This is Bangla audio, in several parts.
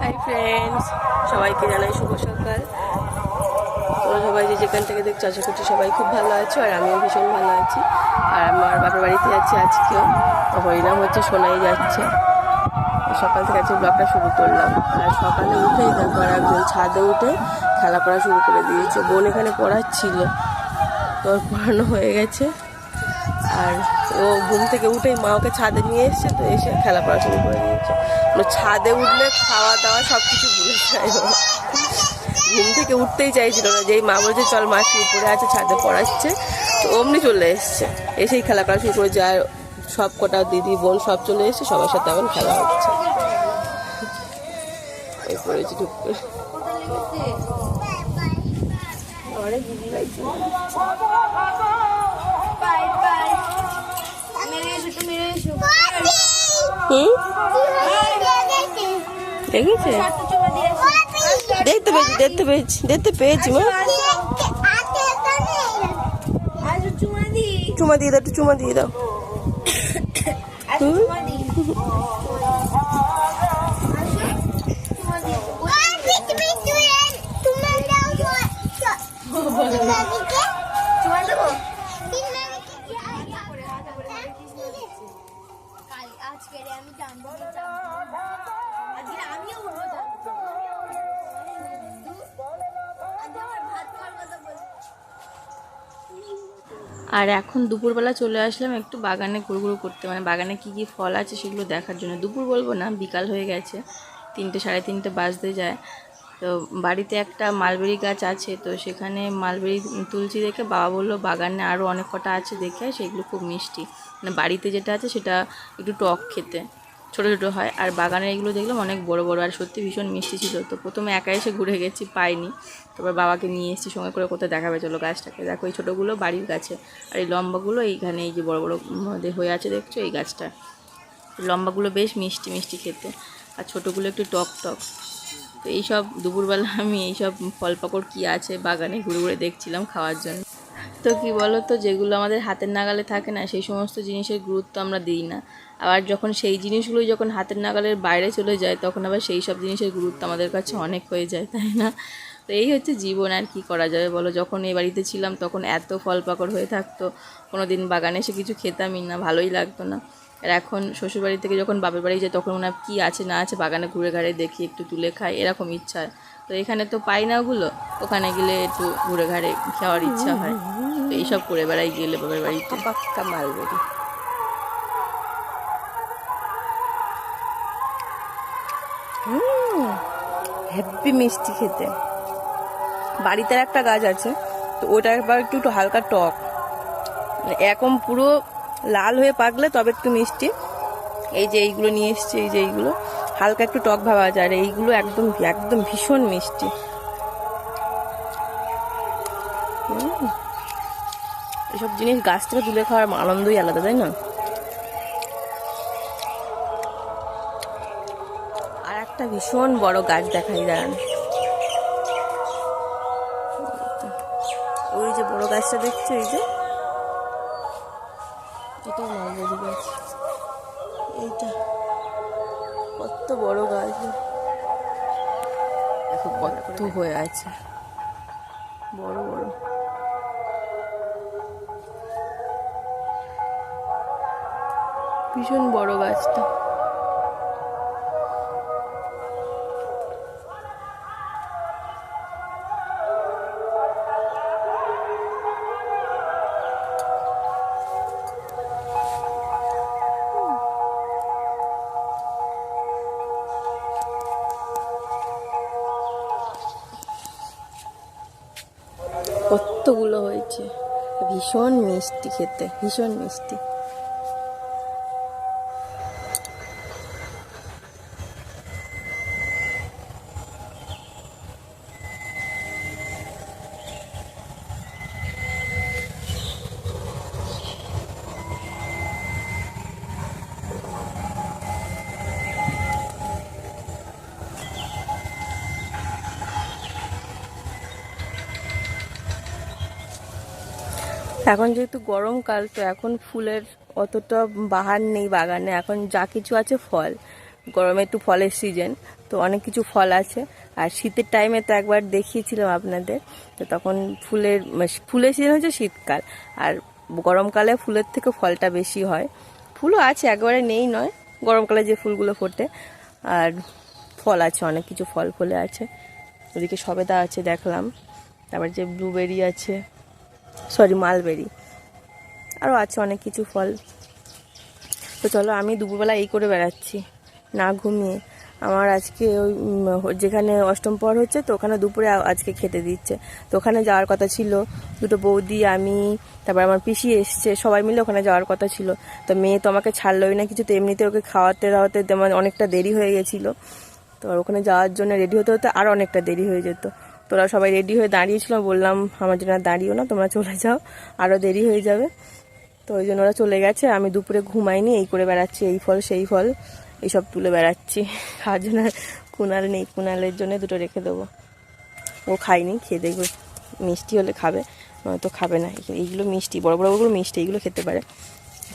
হাই ফ্রেন্ডস সবাইকে জানাই শুভ সকাল। তোমরা সবাই যে যেখান থেকে দেখছ, আশা করছি সবাই খুব ভালো আছো আর আমিও ভীষণ ভালো আছি। আর আমার বাপের বাড়িতে যাচ্ছি আজকেও। তো হরিনাম হচ্ছে শোনাই যাচ্ছে। সকাল থেকে আজকে ব্লগটা শুরু করলাম। আর সকালে উঠেই তারপর একজন ছাদে উঠে খেলা করা শুরু করে দিয়েছে। বোন এখানে পড়াচ্ছিল। তোর পড়ানো হয়ে গেছে। আর ও ঘুম থেকে উঠেই মা ওকে ছাদে নিয়ে এসছে, তো এসে খেলা করা শুরু করে দিয়েছে। ছাদে উঠলে খাওয়া দাওয়া সব কিছু ভুলে যায় ঘুম থেকে উঠতেই চাইছিল না যেই মা বলছে চল মাসি উপরে আছে ছাদে পড়াচ্ছে। তো অমনি চলে এসছে। এসেই খেলা করা শুরু করেছে আর সব কটা দিদি বোন সব চলে এসছে সবার সাথে এখন খেলা হচ্ছে। এই পড়েছি ঢুক করে। অনেক দিদি হুম? দেখেছে? দেখতে পেয়েছি দেখতে পেয়েছি দেখতে পেয়েছি মা। চুমা দিয়ে দাও একটু চুমা দিয়ে দাও। আসো হুম? আর এখন দুপুরবেলা চলে আসলাম একটু বাগানে ঘুরঘুর করতে। মানে বাগানে কি কি ফল আছে সেগুলো দেখার জন্য। দুপুর বলব না, বিকাল হয়ে গেছে, তিনটে সাড়ে তিনটে বাজতে যায়। তো বাড়িতে একটা মালবেরি গাছ আছে, তো সেখানে মালবেরি তুলছি দেখে বাবা বলল, বাগানে আরও অনেক কটা আছে দেখে সেগুলো খুব মিষ্টি। মানে বাড়িতে যেটা আছে সেটা একটু টক খেতে, ছোটো ছোটো হয়। আর বাগানে এগুলো দেখলাম অনেক বড় বড়, আর সত্যি ভীষণ মিষ্টি ছিল। তো প্রথমে একা এসে ঘুরে গেছি, পাইনি। তারপর বাবাকে নিয়ে এসেছি, সঙ্গে করে কোথায় দেখাবে? চলো গাছটাকে। দেখো, এই ছোটোগুলো বাড়ির গাছে। আর এই লম্বাগুলো, এইখানে এই যে বড় বড় হয়ে আছে, দেখছ? এই গাছটা। লম্বাগুলো বেশ মিষ্টি মিষ্টি খেতে। আর ছোটোগুলো একটু টক টক। তো এইসব দুপুরবেলা আমি এইসব ফল পাকড় কী আছে বাগানে ঘুরে ঘুরে দেখছিলাম খাওয়ার জন্য। তো কি বলো তো যেগুলো আমাদের হাতের নাগালে থাকে না, সেই সমস্ত জিনিসের গুরুত্ব আমরা দিই না। আবার যখন সেই জিনিসগুলোই যখন হাতের নাগালের বাইরে চলে যায়, তখন আবার সেই সব জিনিসের গুরুত্ব আমাদের কাছে অনেক হয়ে যায়, তাই না? তো এই হচ্ছে জীবন আর কি করা যাবে বলো? যখন এই বাড়িতে ছিলাম তখন এত ফল পাকড় হয়ে থাকতো। কোনো দিন বাগানে এসে কিছু খেতামই না, ভালোই লাগতো না। আর এখন শ্বশুরবাড়ি থেকে যখন বাপের বাড়ি যাই তখন মনে হয় কী আছে না আছে বাগানে ঘুরে ঘাড়ে দেখি, একটু তুলে খাই, এরকম ইচ্ছা হয়। তো এখানে তো পাই না ওগুলো, ওখানে গেলে একটু ঘুরে ঘাড়ে খাওয়ার ইচ্ছা হয়। তো এইসব করে বেড়াই গেলে বাপের বাড়িতে। পাক্কা মালবেরি হ্যাপি মিষ্টি খেতে। বাড়িতে একটা গাছ আছে, তো ওটা একবার একটু একটু হালকা টক। মানে এরকম পুরো লাল হয়ে পাকলে তবে একটু মিষ্টি। এই যে এইগুলো নিয়ে এসছে, এই যে এইগুলো। হালকা একটু টক ভাবা যায়, আর এইগুলো একদম একদম ভীষণ মিষ্টি। এসব জিনিস গাছ থেকে তুলে খাওয়ার আনন্দই আলাদা, তাই না? আর একটা ভীষণ বড় গাছ দেখাই, দাঁড়ান। বড় গাছটা দেখছ এই যে? এটা মালবেরি গাছ। এইটা। কত বড় গাছ দেখো কত হয়ে আছে। বড় বড়। ভীষণ বড় গাছটা। কতগুলো হয়েছে। ভীষণ মিষ্টি খেতে ভীষণ মিষ্টি। এখন যেহেতু গরমকাল, তো এখন ফুলের অতটা বাহার নেই বাগানে। এখন যা কিছু আছে ফল। গরমে একটু ফলের সিজন তো অনেক কিছু ফল আছে। আর শীতের টাইমে তো একবার দেখিয়েছিলাম আপনাদের, তো তখন ফুলের ফুলের সিজন হচ্ছে শীতকাল। আর গরমকালে ফুলের থেকে ফলটা বেশি হয়। ফুলও আছে, একবারে নেই নয়, গরমকালে যে ফুলগুলো ফোটে। আর ফল আছে, অনেক কিছু ফল ফলে আছে। ওদিকে সবেদা আছে, দেখলাম। তারপর যে ব্লুবেরি আছে। সরি মালবেরি আরও আছে অনেক কিছু ফল। তো চলো, আমি দুপুরবেলা এই করে বেড়াচ্ছি, না ঘুমিয়ে। আমার আজকে ওই যেখানে অষ্টম পর হচ্ছে, তো ওখানে দুপুরে আজকে খেতে দিচ্ছে। তো ওখানে যাওয়ার কথা ছিল, দুটো বৌদি, আমি, তারপর আমার পিসি এসছে, সবাই মিলে ওখানে যাওয়ার কথা ছিল। তো মেয়ে তো আমাকে ছাড়লোই না কিছু, তো এমনিতে ওকে খাওয়াতে দাওয়াতে অনেকটা দেরি হয়ে গেছিল। তো ওখানে যাওয়ার জন্য রেডি হতে হতে আরও অনেকটা দেরি হয়ে যেত। তোরা সবাই রেডি হয়ে দাঁড়িয়েছিল বললাম, আমার জন্য দাঁড়িয়েও না, তোমরা চলে যাও আরও দেরি হয়ে যাবে। তো ওই জন্য ওরা চলে গেছে, আমি দুপুরে ঘুমাইনি, এই করে বেড়াচ্ছি, এই ফল, সেই ফল এইসব তুলে বেড়াচ্ছি। খাওয়ার জন্য কুনাল নেই, কুনালের জন্য দুটো রেখে দেবো। ও খায়নি, খেয়ে দেখবে, মিষ্টি হলে খাবে, নয়তো খাবে না। এইগুলো মিষ্টি, বড় বড়গুলো মিষ্টি, এইগুলো খেতে পারে।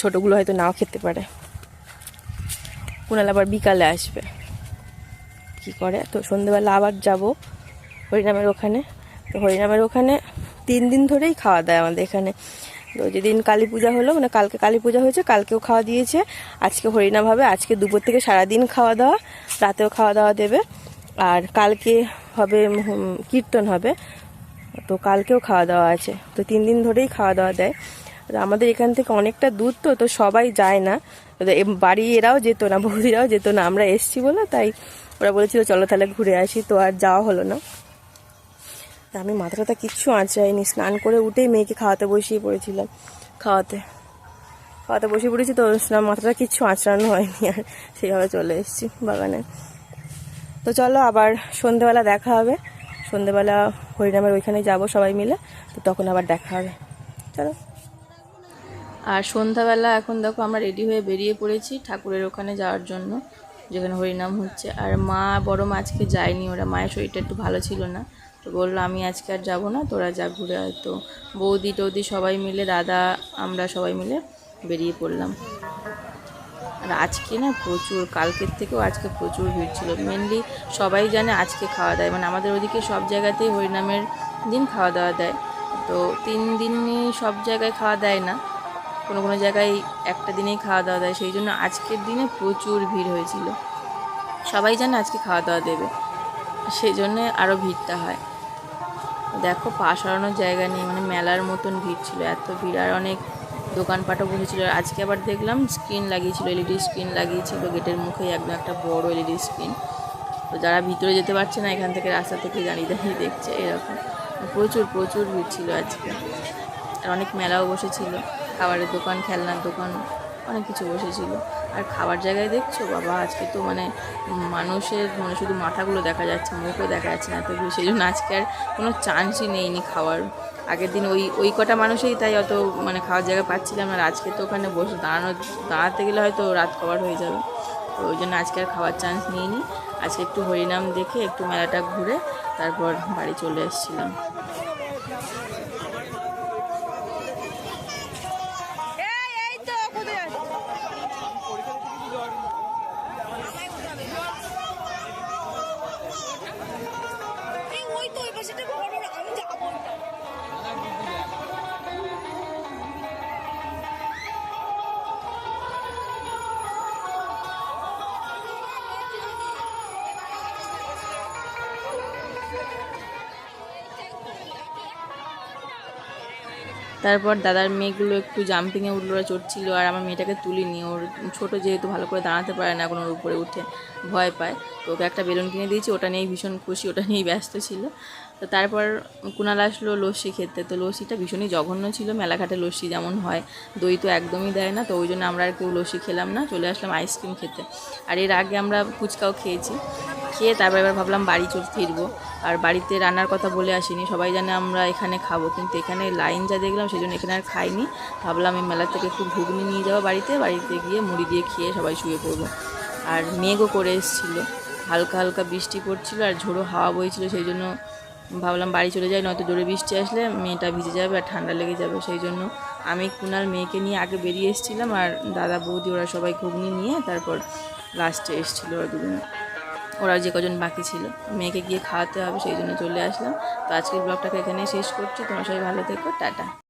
ছোটোগুলো হয়তো নাও খেতে পারে। কুনাল আবার বিকালে আসবে। কি করে? তো সন্ধেবেলা আবার যাব। হরিনামের ওখানে। তো হরিনামের ওখানে তিন দিন ধরেই খাওয়া দেয় আমাদের এখানে। তো যেদিন কালী পূজা হলো মানে কালকে কালী পূজা হয়েছে, কালকেও খাওয়া দিয়েছে। আজকে হরিনাম হবে, আজকে দুপুর থেকে সারাদিন খাওয়া দাওয়া, রাতেও খাওয়া দাওয়া দেবে। আর কালকে হবে কীর্তন হবে, তো কালকেও খাওয়া দাওয়া আছে। তো তিন দিন ধরেই খাওয়া দাওয়া দেয়। আমাদের এখান থেকে অনেকটা দূর তো তো সবাই যায় না। বাড়ি এরাও যেত না, বৌদিরাও যেত না, আমরা এসছি বলে তাই ওরা বলেছিল, চলো তাহলে ঘুরে আসি। তো আর যাওয়া হলো না। আমি মাথা টাথা কিচ্ছু আঁচড়াইনি। স্নান করে উঠেই মেয়েকে খাওয়াতে বসিয়ে পড়েছিলাম। খাওয়াতে। খাওয়াতে বসিয়ে পড়েছি তো স্নান মাথাটা কিচ্ছু আঁচড়ানো হয়নি আর সেইভাবে চলে এসেছি বাগানে। তো চলো আবার সন্ধেবেলা দেখা হবে। সন্ধেবেলা হরিনামের ওইখানে যাব সবাই মিলে। তো তখন আবার দেখা হবে। চলো। আর সন্ধ্যাবেলা এখন দেখো আমরা রেডি হয়ে বেরিয়ে পড়েছি ঠাকুরের ওখানে যাওয়ার জন্য, যেখানে হরিনাম হচ্ছে। আর মা বড় মা আজকে যায়নি, ওরা মায়ের শরীরটা একটু ভালো ছিল না। তো বলল, আমি আজকে আর যাব না, তোরা যা ঘুরে তো বৌদি টৌদি সবাই মিলে, দাদা, আমরা সবাই মিলে বেরিয়ে পড়লাম। আর আজকে না প্রচুর, কালকের থেকেও আজকে প্রচুর ভিড় ছিল। মেনলি সবাই জানে আজকে খাওয়া দেয় মানে আমাদের ওদিকে সব জায়গাতেই হরিনামের দিন খাওয়া দাওয়া দেয়। তো তিন দিনই সব জায়গায় খাওয়া দেয় না, কোনো কোনো জায়গায় একটা দিনেই খাওয়া দাওয়া দেয়। সেই জন্য আজকের দিনে প্রচুর ভিড় হয়েছিল। সবাই জানে আজকে খাওয়া দাওয়া দেবে সেই জন্যে আরও ভিড়টা হয়। দেখো পা সরানোর জায়গা নেই মানে মেলার মতন ভিড় ছিল, এত ভিড়। আর অনেক দোকানপাটও বসেছিল। আজকে আবার দেখলাম স্ক্রিন লাগিয়েছিল এলইডি স্ক্রিন লাগিয়েছিল, গেটের মুখেই একদম একটা বড় এলইডি স্ক্রিন তো যারা ভিতরে যেতে পারছে না, এখান থেকে রাস্তা থেকে দাঁড়িয়ে দাঁড়িয়ে দেখছে, এরকম। প্রচুর প্রচুর ভিড় ছিল আজকে। আর অনেক মেলাও বসেছিল, খাবারের দোকান, খেলনার দোকান, অনেক কিছু বসেছিল। আর খাবার জায়গায় দেখছ? বাবা, আজকে তো মানে মানুষের মানে শুধু মাথাগুলো দেখা যাচ্ছে, মুখও দেখা যাচ্ছে না, তো সেই জন্য আজকে আর কোনো চান্সই নেইনি খাওয়ার। আগের দিন ওই ওই কটা মানুষেই তাই অত মানে খাওয়ার জায়গা পাচ্ছিলাম আর আজকে তো ওখানে বসে দাঁড়ানো দাঁড়াতে গেলে হয়তো রাত কভার হয়ে যাবে। তো ওই জন্য আজকে আর খাওয়ার চান্স নিইনি। আজকে একটু হরিনাম দেখে একটু মেলাটা ঘুরে তারপর বাড়ি চলে এসেছিলাম। তারপর দাদার মেয়েগুলো একটু জাম্পিংয়ে ওরা চড়ছিল আর আমার মেয়েটাকে তুলিনি। ওর ছোট যেহেতু ভালো করে দাঁড়াতে পারে না এখন ওর উপরে উঠে ভয় পায়। তো ওকে একটা বেলুন কিনে দিয়েছি, ওটা নিয়েই ভীষণ খুশি, ওটা নিয়েই ব্যস্ত ছিল। তো তারপর কুনাল আসলো লস্যি খেতে। তো লস্যিটা ভীষণই জঘন্য ছিল, মেলাঘাটে লস্যি যেমন হয়, দই তো একদমই দেয় না। তো ওই জন্য আমরা আর কেউ লস্যি খেলাম না, চলে আসলাম আইসক্রিম খেতে। আর এর আগে আমরা ফুচকাও খেয়েছি। খেয়ে তারপর এবার ভাবলাম বাড়ি চল ফিরবো। আর বাড়িতে রান্নার কথা বলে আসিনি। সবাই জানে আমরা এখানে খাব, কিন্তু এখানে লাইন যা দেখলাম সেই জন্য এখানে আর খাইনি। ভাবলাম এই মেলা থেকে একটু ঘুগনি নিয়ে যাব বাড়িতে বাড়িতে গিয়ে মুড়ি দিয়ে খেয়ে সবাই শুয়ে পড়ব। আর মেঘও করে এসেছিল। হালকা হালকা বৃষ্টি পড়ছিল আর ঝোড়ো হাওয়া বইছিল, সেই জন্য ভাবলাম বাড়ি চলে যাই, নয়তো জোরে বৃষ্টি আসলে মেয়েটা ভিজে যাবে আর ঠান্ডা লেগে যাবে। সেই জন্য আমি কুনাল মেয়েকে নিয়ে আগে বেরিয়ে এসেছিলাম আর দাদা বৌদি ওরা সবাই ঘুগনি নিয়ে তারপর লাস্টে এসেছিল ওরা দুজনে। ওরা যে কজন বাকি ছিল, মেয়েকে গিয়ে খাওয়াতে হবে, সেই জন্য চলে আসলাম। তো আজকের ব্লগটাকে এখানেই শেষ করছি। তোমার সবাই ভালো থেকো, টাটা।